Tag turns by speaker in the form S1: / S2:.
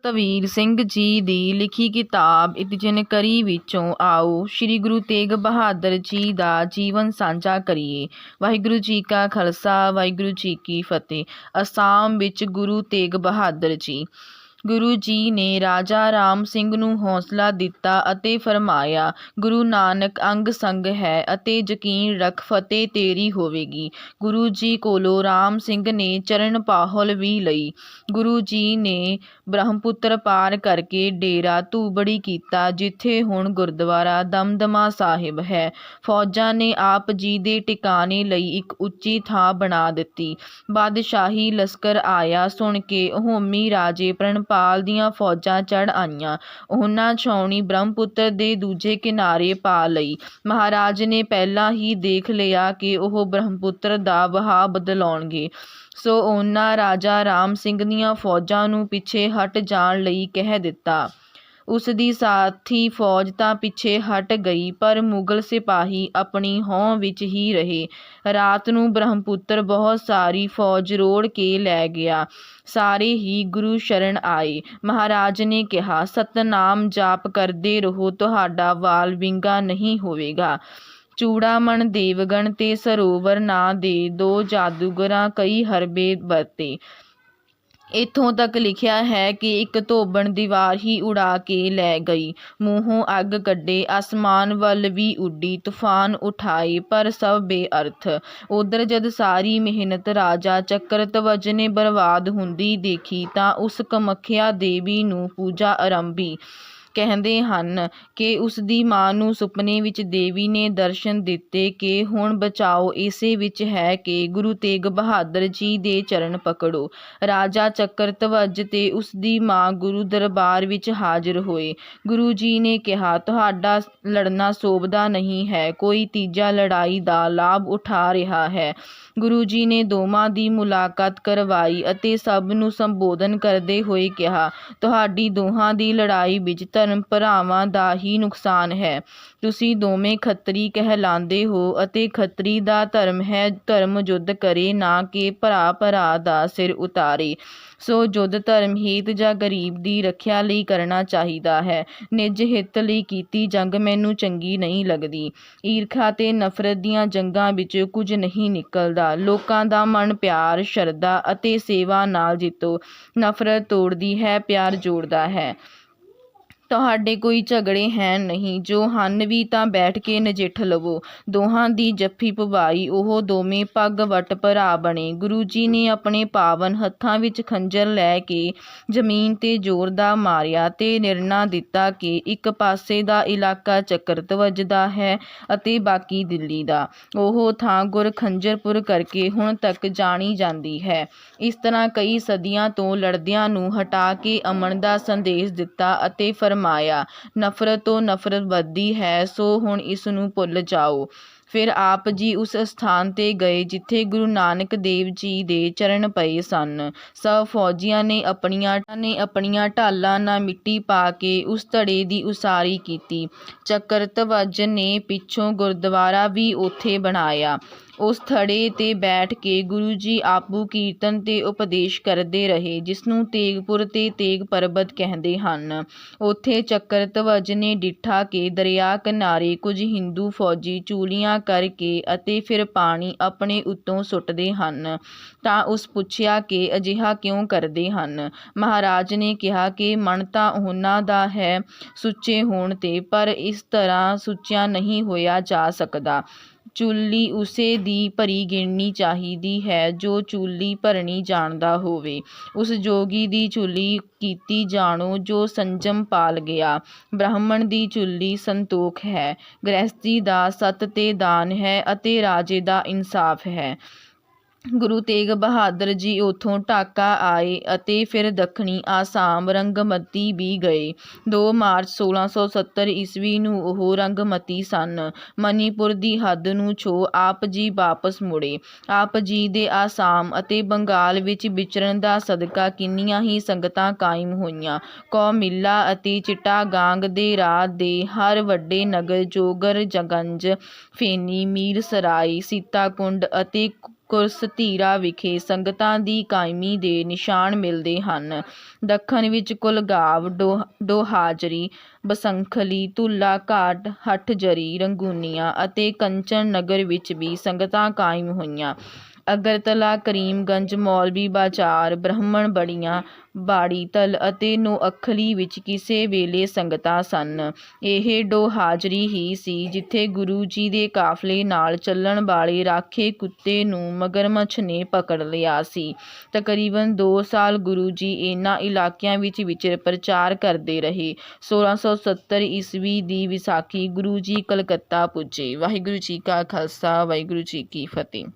S1: ਸਤਵੀਰ ਸਿੰਘ ਜੀ ਦੀ ਲਿਖੀ ਕਿਤਾਬ ਇਤਜਨਕਰੀ ਵਿੱਚੋਂ ਆਓ, ਸ੍ਰੀ ਗੁਰੂ ਤੇਗ ਬਹਾਦਰ ਜੀ ਦਾ ਜੀਵਨ ਸਾਂਝਾ ਕਰੀਏ। ਵਾਹਿਗੁਰੂ ਜੀ ਕਾ ਖਾਲਸਾ, ਵਾਹਿਗੁਰੂ ਜੀ ਕੀ ਫਤਿਹ। ਅਸਾਮ ਵਿੱਚ ਗੁਰੂ ਤੇਗ ਬਹਾਦਰ ਜੀ। ਗੁਰੂ ਜੀ ਨੇ ਰਾਜਾ ਰਾਮ ਸਿੰਘ ਨੂੰ ਹੌਸਲਾ ਦਿੱਤਾ ਅਤੇ ਫਰਮਾਇਆ, ਗੁਰੂ ਨਾਨਕ ਅੰਗ ਸੰਗ ਹੈ ਅਤੇ ਯਕੀਨ ਰੱਖ ਫਤਿਹ ਤੇਰੀ ਹੋਵੇਗੀ। ਗੁਰੂ ਜੀ ਕੋਲੋਂ ਰਾਮ ਸਿੰਘ ਨੇ ਚਰਨ ਪਾਹੁਲ ਵੀ ਲਈ। ਗੁਰੂ ਜੀ ਨੇ ਬ੍ਰਹਮਪੁੱਤਰ ਪਾਰ ਕਰਕੇ ਡੇਰਾ ਧੂਬੜੀ ਕੀਤਾ, ਜਿੱਥੇ ਹੁਣ ਗੁਰਦੁਆਰਾ ਦਮਦਮਾ ਸਾਹਿਬ ਹੈ। ਫੌਜਾਂ ਨੇ ਆਪ ਜੀ ਦੇ ਟਿਕਾਣੇ ਲਈ ਇੱਕ ਉੱਚੀ ਥਾਂ ਬਣਾ ਦਿੱਤੀ। ਬਾਦਸ਼ਾਹੀ ਲਸ਼ਕਰ ਆਇਆ ਸੁਣ ਕੇ ਹੋਮੀ ਰਾਜੇ ਪ੍ਰਣ ਪ੍ਰਣਪਾਲ ਦੀਆਂ ਫੌਜਾਂ ਚੜ੍ਹ ਆਈਆਂ। ਉਹਨਾਂ ਛਾਉਣੀ ਬ੍ਰਹਮਪੁੱਤਰ ਦੇ ਦੂਜੇ ਕਿਨਾਰੇ ਪਾ ਲਈ। ਮਹਾਰਾਜ ਨੇ ਪਹਿਲਾਂ ਹੀ ਦੇਖ ਲਿਆ ਕਿ ਉਹ ਬ੍ਰਹਮਪੁੱਤਰ ਦਾ ਵਹਾਅ ਬਦਲਾਉਣਗੇ। ਸੋ ਉਹਨਾਂ ਰਾਜਾ ਰਾਮ ਸਿੰਘ ਦੀਆਂ ਫੌਜਾਂ ਨੂੰ ਪਿੱਛੇ ਹਟ ਜਾਣ ਲਈ ਕਹਿ ਦਿੱਤਾ। ਉਸ ਦੀ ਸਾਥੀ ਫੌਜ ਤਾਂ ਪਿੱਛੇ ਹਟ ਗਈ, ਪਰ ਮੁਗਲ ਸਿਪਾਹੀ ਆਪਣੀ ਹੌਂ ਵਿੱਚ ਹੀ ਰਹੇ। ਰਾਤ ਨੂੰ ਬ੍ਰਹਮਪੁੱਤਰ ਬਹੁਤ ਸਾਰੀ ਫੌਜ ਰੋੜ ਕੇ ਲੈ ਗਿਆ। ਸਾਰੇ ਹੀ ਗੁਰੂ ਸ਼ਰਨ ਆਏ। ਮਹਾਰਾਜ ਨੇ ਕਿਹਾ, ਸਤਨਾਮ ਜਾਪ ਕਰਦੇ ਰਹੋ, ਤੁਹਾਡਾ ਵਾਲ ਵਿੰਗਾ ਨਹੀਂ ਹੋਵੇਗਾ। ਚੂੜਾਮਣ ਦੇਵਗਣ ਤੇ ਸਰੋਵਰ ਨਾਂ ਦੇ ਦੋ ਜਾਦੂਗਰਾਂ, ਕਈ ਹਰਬੇ ਵਰਤੇ। ਇੱਥੋਂ ਤੱਕ ਲਿਖਿਆ ਹੈ ਕਿ ਇੱਕ ਧੋਬਣ ਦੀਵਾਰ ਹੀ ਉਡਾ ਕੇ ਲੈ ਗਈ। ਮੂੰਹੋਂ ਅੱਗ ਕੱਢੇ ਆਸਮਾਨ ਵੱਲ ਵੀ ਉੱਡੀ, ਤੂਫਾਨ ਉਠਾਏ, ਪਰ ਸਭ ਬੇਅਰਥ। ਉੱਧਰ ਜਦ ਸਾਰੀ ਮਿਹਨਤ ਰਾਜਾ ਚੱਕਰਤਵਜ ਨੇ ਬਰਬਾਦ ਹੁੰਦੀ ਦੇਖੀ ਤਾਂ ਉਸ ਕਮੱਖਿਆ ਦੇਵੀ ਨੂੰ ਪੂਜਾ ਆਰੰਭੀ। ਕਹਿੰਦੇ ਹਨ ਕਿ ਉਸ ਦੀ ਮਾਂ ਨੂੰ ਸੁਪਨੇ ਵਿੱਚ ਦੇਵੀ ਨੇ ਦਰਸ਼ਨ ਦਿੱਤੇ ਕਿ ਹੁਣ ਬਚਾਓ ਇਸੇ ਵਿੱਚ ਹੈ ਕਿ ਗੁਰੂ ਤੇਗ ਬਹਾਦਰ ਜੀ ਦੇ ਚਰਨ ਪਕੜੋ। ਰਾਜਾ ਚੱਕਰਤਵਜ ਤੇ ਉਸ ਦੀ ਮਾਂ ਗੁਰੂ ਦਰਬਾਰ ਵਿੱਚ ਹਾਜ਼ਰ ਹੋਏ। ਗੁਰੂ ਜੀ ਨੇ ਕਿਹਾ, ਤੁਹਾਡਾ ਲੜਨਾ ਸੋਭਦਾ ਨਹੀਂ ਹੈ, ਕੋਈ ਤੀਜਾ ਲੜਾਈ ਦਾ ਲਾਭ ਉਠਾ ਰਿਹਾ ਹੈ। ਗੁਰੂ ਜੀ ਨੇ ਦੋਵਾਂ ਦੀ ਮੁਲਾਕਾਤ ਕਰਵਾਈ ਅਤੇ ਸਭ ਨੂੰ ਸੰਬੋਧਨ ਕਰਦੇ ਹੋਏ ਕਿਹਾ, ਤੁਹਾਡੀ ਦੋਹਾਂ ਦੀ ਲੜਾਈ ਵਿੱਚ ਧਰਮ ਭਰਾਵਾਂ ਦਾ ਹੀ ਨੁਕਸਾਨ ਹੈ। ਤੁਸੀਂ ਦੋਵੇਂ ਖੱਤਰੀ ਕਹਿਲਾਂਦੇ ਹੋ ਅਤੇ ਖੱਤਰੀ ਦਾ ਧਰਮ ਹੈ, ਧਰਮ ਯੁੱਧ ਕਰੇ ਨਾ ਕਿ ਭਰਾ ਭਰਾ ਦਾ ਸਿਰ ਉਤਾਰੇ। ਸੋ ਯੁੱਧ ਧਰਮ ਹਿੱਤ ਜਾਂ ਗਰੀਬ ਦੀ ਰੱਖਿਆ ਲਈ ਕਰਨਾ ਚਾਹੀਦਾ ਹੈ। ਨਿੱਜ ਹਿੱਤ ਲਈ ਕੀਤੀ ਜੰਗ ਮੈਨੂੰ ਚੰਗੀ ਨਹੀਂ ਲੱਗਦੀ। ਈਰਖਾ ਤੇ ਨਫ਼ਰਤ ਦੀਆਂ ਜੰਗਾਂ ਵਿੱਚ ਕੁਝ ਨਹੀਂ ਨਿਕਲਦਾ। ਲੋਕਾਂ ਦਾ ਮਨ ਪਿਆਰ, ਸ਼ਰਧਾ ਅਤੇ ਸੇਵਾ ਨਾਲ ਜਿੱਤੋ। ਨਫ਼ਰਤ ਤੋੜਦੀ ਹੈ, ਪਿਆਰ ਜੋੜਦਾ ਹੈ। ਤੁਹਾਡੇ ਕੋਈ ਝਗੜੇ ਹੈ ਨਹੀਂ। ਜੋ ਹਨ ਵੀ ਤਾਂ ਬੈਠ ਕੇ ਨਜਿੱਠ ਲਵੋ। ਦੋਹਾਂ ਦੀ ਜੱਫੀ ਪਵਾਈ, ਉਹ ਦੋਵੇਂ ਪੱਗ ਵੱਟ ਭਰਾ ਬਣੇ। ਗੁਰੂ ਜੀ ਨੇ ਆਪਣੇ ਪਾਵਨ ਹੱਥਾਂ ਵਿੱਚ ਖੰਜਰ ਲੈ ਕੇ ਜ਼ਮੀਨ ਤੇ ਜ਼ੋਰ ਦਾ ਮਾਰਿਆ ਤੇ ਨਿਰਣਾ ਦਿੱਤਾ ਕਿ ਇੱਕ ਪਾਸੇ ਦਾ ਇਲਾਕਾ ਚੱਕਰਤਵਜ ਦਾ ਹੈ ਅਤੇ ਬਾਕੀ ਦਿੱਲੀ ਦਾ। ਉਹ ਥਾਂ ਗੁਰ ਖੰਜਰਪੁਰ ਕਰਕੇ ਹੁਣ ਤੱਕ ਜਾਣੀ ਜਾਂਦੀ ਹੈ। ਇਸ ਤਰ੍ਹਾਂ ਕਈ ਸਦੀਆਂ ਤੋਂ ਲੜਦਿਆਂ ਨੂੰ ਹਟਾ ਕੇ ਅਮਨ ਦਾ ਸੰਦੇਸ਼ ਦਿੱਤਾ ਅਤੇ ਫਰਮਾਇਆ ਨਫ਼ਰਤ ਤੋਂ ਨਫ਼ਰਤ ਵੱਧਦੀ ਹੈ, ਸੋ ਹੁਣ ਇਸ ਨੂੰ ਭੁੱਲ ਜਾਓ। ਫਿਰ ਆਪ ਜੀ ਉਸ ਸਥਾਨ ਤੇ ਗਏ ਜਿੱਥੇ ਗੁਰੂ ਨਾਨਕ ਦੇਵ ਜੀ ਦੇ ਚਰਨ ਪਏ ਸਨ। ਸਭ ਫੌਜੀਆਂ ਨੇ ਆਪਣੀਆਂ ਨੇ ਆਪਣੀਆਂ ਢਾਲਾਂ ਨਾਲ ਮਿੱਟੀ ਪਾ ਕੇ ਉਸ ਧੜੇ ਦੀ ਉਸਾਰੀ ਕੀਤੀ। ਚੱਕਰਤਵਜ ਨੇ ਪਿੱਛੋਂ ਗੁਰਦੁਆਰਾ ਵੀ ਉੱਥੇ ਬਣਾਇਆ। ਉਸ ਥੜੇ ਤੇ ਬੈਠ ਕੇ ਗੁਰੂ ਜੀ ਆਪੂ ਕੀਰਤਨ ਤੇ ਉਪਦੇਸ਼ ਕਰਦੇ ਰਹੇ, ਜਿਸਨੂੰ ਤੇਗਪੁਰ ਤੇ ਤੇਗ ਪਰਬਤ ਕਹਿੰਦੇ ਹਨ। ਉੱਥੇ ਚੱਕਰਤਵਜ ਨੇ ਡਿੱਠਾ ਕਿ ਦਰਿਆ ਕਿਨਾਰੇ ਕੁਝ ਹਿੰਦੂ ਫੌਜੀ ਚੂਲੀਆਂ ਕਰਕੇ ਅਤੇ ਫਿਰ ਪਾਣੀ ਆਪਣੇ ਉੱਤੋਂ ਸੁੱਟਦੇ ਹਨ। ਤਾਂ ਉਸ ਪੁੱਛਿਆ ਕਿ ਅਜਿਹਾ ਕਿਉਂ ਕਰਦੇ ਹਨ? ਮਹਾਰਾਜ ਨੇ ਕਿਹਾ ਕਿ ਮਨ ਤਾਂ ਉਹਨਾਂ ਦਾ ਹੈ ਸੁੱਚੇ ਹੋਣ ਤੇ, ਪਰ ਇਸ ਤਰ੍ਹਾਂ ਸੁੱਚਿਆ ਨਹੀਂ ਹੋਇਆ ਜਾ ਸਕਦਾ। ਚੁੱਲੀ ਉਸੇ ਦੀ ਭਰੀ ਗਿਣਨੀ ਚਾਹੀਦੀ ਹੈ ਜੋ ਚੁੱਲੀ ਭਰਨੀ ਜਾਣਦਾ ਹੋਵੇ। ਉਸ ਜੋਗੀ ਦੀ ਚੁੱਲੀ ਕੀਤੀ ਜਾਣੋ ਜੋ ਸੰਜਮ ਪਾਲ ਗਿਆ। ਬ੍ਰਾਹਮਣ ਦੀ ਚੁੱਲੀ ਸੰਤੋਖ ਹੈ। ਗ੍ਰਹਿਸਥੀ ਦਾ ਸਤ ਤੇ ਦਾਨ ਹੈ ਅਤੇ ਰਾਜੇ ਦਾ ਇਨਸਾਫ ਹੈ। ਗੁਰੂ ਤੇਗ ਬਹਾਦਰ ਜੀ ਉੱਥੋਂ ਢਾਕਾ ਆਏ ਅਤੇ ਫਿਰ ਦੱਖਣੀ ਆਸਾਮ ਰੰਗਮਤੀ ਵੀ ਗਏ। 2 ਮਾਰਚ 1670 ਈਸਵੀ ਨੂੰ ਉਹ ਰੰਗਮਤੀ ਸਨ। ਮਨੀਪੁਰ ਦੀ ਹੱਦ ਨੂੰ ਛੋ ਆਪ ਜੀ ਵਾਪਸ ਮੁੜੇ। ਆਪ ਜੀ ਦੇ ਆਸਾਮ ਅਤੇ ਬੰਗਾਲ ਵਿੱਚ ਵਿਚਰਨ ਦਾ ਸਦਕਾ ਕਿੰਨੀਆਂ ਹੀ ਸੰਗਤਾਂ ਕਾਇਮ ਹੋਈਆਂ। ਕੌਮਿੱਲਾ ਅਤੇ ਚਿੱਟਾਗਾਂਗ ਦੇ ਰਾਹ ਦੇ ਹਰ ਵੱਡੇ ਨਗਰ ਜੋਗਰ ਜਗੰਜ, ਫੇਨੀ ਮੀਰ ਸਰਾਈ ਸੀਤਾਕੁੰਡ ਅਤੇ ਕੁਰਸ ਧੀਰਾ ਵਿਖੇ ਸੰਗਤਾਂ ਦੀ ਕਾਇਮੀ ਦੇ ਨਿਸ਼ਾਨ ਮਿਲਦੇ ਹਨ। ਦੱਖਣ ਵਿੱਚ ਕੁਲਗਾਵ ਡੋ ਡੋਹਾਜਰੀ, ਬਸੰਖਲੀ, ਧੂਲਾ, ਘਾਟ, ਹਠਜਰੀ, ਰੰਗੂਨੀਆਂ ਅਤੇ ਕੰਚਨ ਨਗਰ ਵਿੱਚ ਵੀ ਸੰਗਤਾਂ ਕਾਇਮ ਹੋਈਆਂ। ਅਗਰਤਲਾ, ਕਰੀਮਗੰਜ, ਮੌਲਵੀ ਬਾਜ਼ਾਰ, ਬ੍ਰਾਹਮਣ ਬੜੀਆਂ ਬਾੜੀਤਲ ਅਤੇ ਨੋਅਖਲੀ ਵਿੱਚ ਕਿਸੇ ਵੇਲੇ ਸੰਗਤਾਂ ਸਨ। ਇਹ ਡੋਹਾਜਰੀ ਹੀ ਸੀ ਜਿੱਥੇ ਗੁਰੂ ਜੀ ਦੇ ਕਾਫਲੇ ਨਾਲ ਚੱਲਣ ਵਾਲੇ ਰਾਖੇ ਕੁੱਤੇ ਨੂੰ ਮਗਰਮੱਛ ਨੇ ਪਕੜ ਲਿਆ ਸੀ। ਤਕਰੀਬਨ 2 ਸਾਲ ਗੁਰੂ ਜੀ ਇਹਨਾਂ ਇਲਾਕਿਆਂ ਵਿੱਚ ਵਿਚਰ ਪ੍ਰਚਾਰ ਕਰਦੇ ਰਹੇ। 1670 ਈਸਵੀ ਦੀ ਵਿਸਾਖੀ ਗੁਰੂ ਜੀ ਕਲਕੱਤਾ ਪੁੱਜੇ। ਵਾਹਿਗੁਰੂ ਜੀ ਕਾ ਖਾਲਸਾ, ਵਾਹਿਗੁਰੂ ਜੀ ਕੀ ਫਤਿਹ।